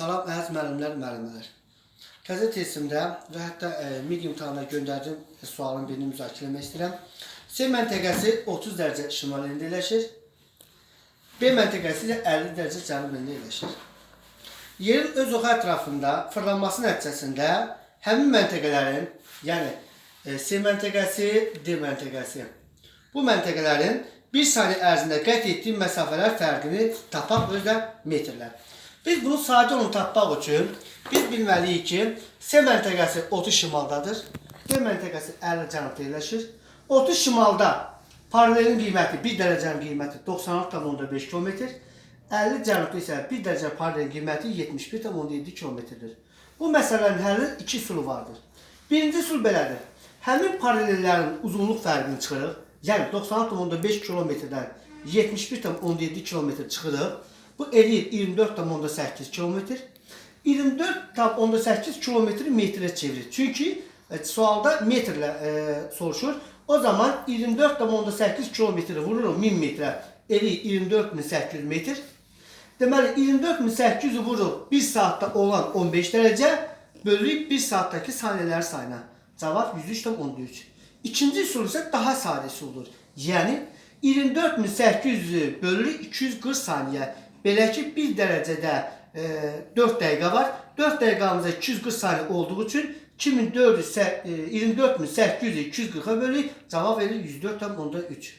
Salam əziz müəllimlər, müəllimələr. Təzə testimdə və hətta e, mid imtahanına göndərdiyim sualın birini müzakirə etmək istəyirəm. C məntəqəsi 30 dərəcə şimal əlində yerləşir. B məntəqəsi isə 50 dərəcə cənub yerləşir. Yerin öz oxu ətrafında fırlanması nəticəsində həmin məntəqələrin, yəni e, C məntəqəsi, D məntəqəsi bu məntəqələrin bir saniyə ərzində qət etdiyi məsafələr fərqini tapaq özlə metrlər. Biz bunu sadə onu tapmaq üçün biz bilməliyik ki, C məntəqəsi 30 şimaldadır, D məntəqəsi 50 cənubda yerləşir. 30 şimalda paralelin qiyməti 1 dərəcənin qiyməti 96,5 km, 50 cənubda isə 1 dərəcə paralelin qiyməti 71,7 km-dir. Bu məsələnin həlli iki üsulu vardır. Birinci üsul belədir. Həmin paralellərin uzunluq fərqini çıxırıq. Yəni 96,5 kilometrdən 71,17 kilometr çıxırıq. Bu eləyir 24,8 kilometr. 24,8 kilometri metrə çevirir. Çünki e, sualda metrlə e, soruşur. O zaman 24,8 kilometri vururuq 1000 metrə. Eləyir 24800 metr. Deməli 24800 vururuq 1 saatda olan 15 dərəcə bölürük 1 saatdakı saniyələr sayına. Cavab 103,13. İkinci üsul isə daha sadə üsuldur. Yəni 24800 bölürük 240 saniyə. Belə ki 1 dərəcədə e, 4 dəqiqə var. 4 dəqiqəmizdə 240 saniyə olduğu üçün 2400 sə- e, 24800 240-a bölürük. Cavab verir 104,3.